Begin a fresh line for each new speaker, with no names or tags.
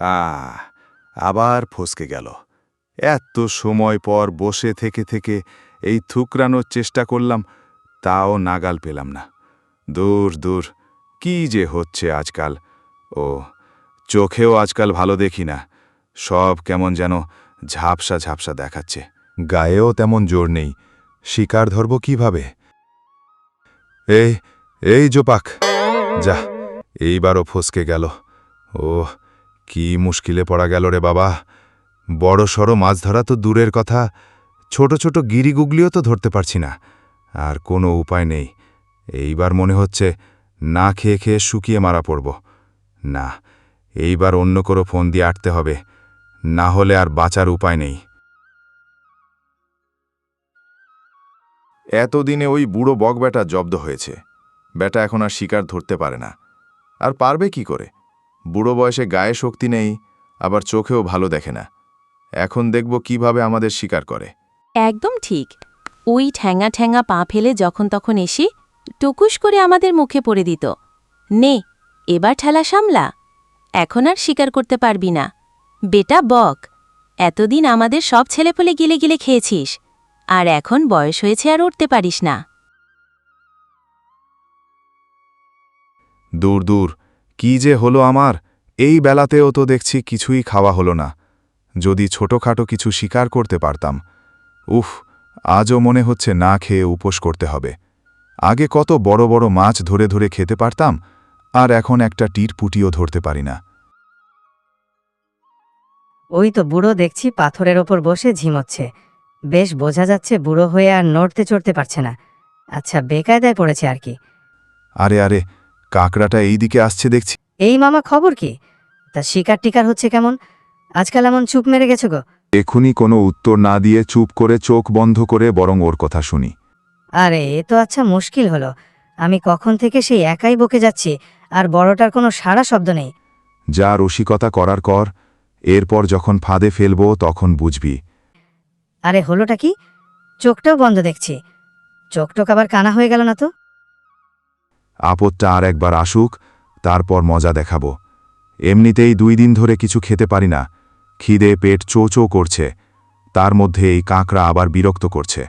আহ, আবার ফসকে গেল। এত সময় পর বসে থেকে থেকে এই থুকরানোর চেষ্টা করলাম, তাও নাগাল পেলাম না। দূর দূর, কি যে হচ্ছে আজকাল? ও, চোখেও আজকাল ভালো দেখি না। সব কেমন যেন ঝাপসা ঝাপসা দেখাচ্ছে। গায়েও তেমন জোর নেই। শিকার ধরব কীভাবে? এই এই জোপাক। যা, এইবারও ফসকে গেল। ও কি মুশকিলে পড়া গেল রে বাবা। বড় সড়ো মাছ ধরা তো দূরের কথা, ছোট ছোট গিরিগুগলিও তো ধরতে পারছি না। আর কোনো উপায় নেই। এইবার মনে হচ্ছে না খেয়ে খেয়ে শুকিয়ে মারা পড়ব। না, এইবার অন্য কোনো ফোন দিয়ে আটতে হবে। না হলে আর বাঁচার উপায় নেই। এতদিনে ওই বুড়ো বক বেটা জব্দ হয়েছে। বেটা এখন আর শিকার ধরতে পারে না। আর পারবে কি করে? বুড়ো বয়সে গায়ে শক্তি নেই আবার চোখেও ভালো দেখে না। এখন দেখব কীভাবে আমাদের শিকার করে।
একদম ঠিক। ওই ঠ্যাঙা ঠ্যাঙা পা ফেলে যখন তখন এসে টুকুস করে আমাদের মুখে পড়ে দিত। নে এবার ঠেলা সামলা। এখন আর স্বীকার করতে পারবি না। বেটা বক এতদিন আমাদের সব ছেলেপলে গিলে গিলে খেয়েছিস আর এখন বয়স হয়েছে আর উঠতে পারিস না।
দূর দূর কি যে হলো আমার? এই বেলাতেও তো দেখছি কিছুই খাওয়া হলো না। যদি ছোটখাটো কিছু শিকার করতে পারতাম। উফ আজও মনে হচ্ছে না খেয়ে উপোস করতে হবে। আগে কত বড় বড় মাছ ধরে ধরে খেতে পারতাম আর এখন একটা টির পুটিও ধরতে পারি না।
ওই তো বুড়ো দেখছি পাথরের ওপর বসে ঝিমোচ্ছে। বেশ বোঝা যাচ্ছে বুড়ো হয়ে আর নড়তে চড়তে পারছে না। আচ্ছা বেকায়দায় পড়েছে আর কি।
আরে আরে কাকড়াটা এই দিকে আসছে দেখছি।
এই মামা খবর কি? তা শিকার টিকার হচ্ছে কেমন? আজকাল এমন চুপ মেরে গেছো গো।
এখুনি কোনো উত্তর না দিয়ে চুপ করে চোখ বন্ধ করে বরং ওর কথা শুনি।
আরে এ তো আচ্ছা মুশকিল হলো। আমি কখন থেকে সেই একাই বকে যাচ্ছি আর বড়টার কোনো সাড়া শব্দ নেই।
যা রসিকতা করার কর এরপর যখন ফাঁদে ফেলব তখন বুঝবি।
আরে হলোটা কি? চোখটাও বন্ধ দেখছি। চোখটোক আবার কানা হয়ে গেল না তো?
আপদটা আর একবার আসুক, তারপর মজা দেখাব। এমনিতেই দুই দিন ধরে কিছু খেতে পারি না। খিদে পেট চো করছে। তার মধ্যে এই কাঁকড়া আবার বিরক্ত করছে।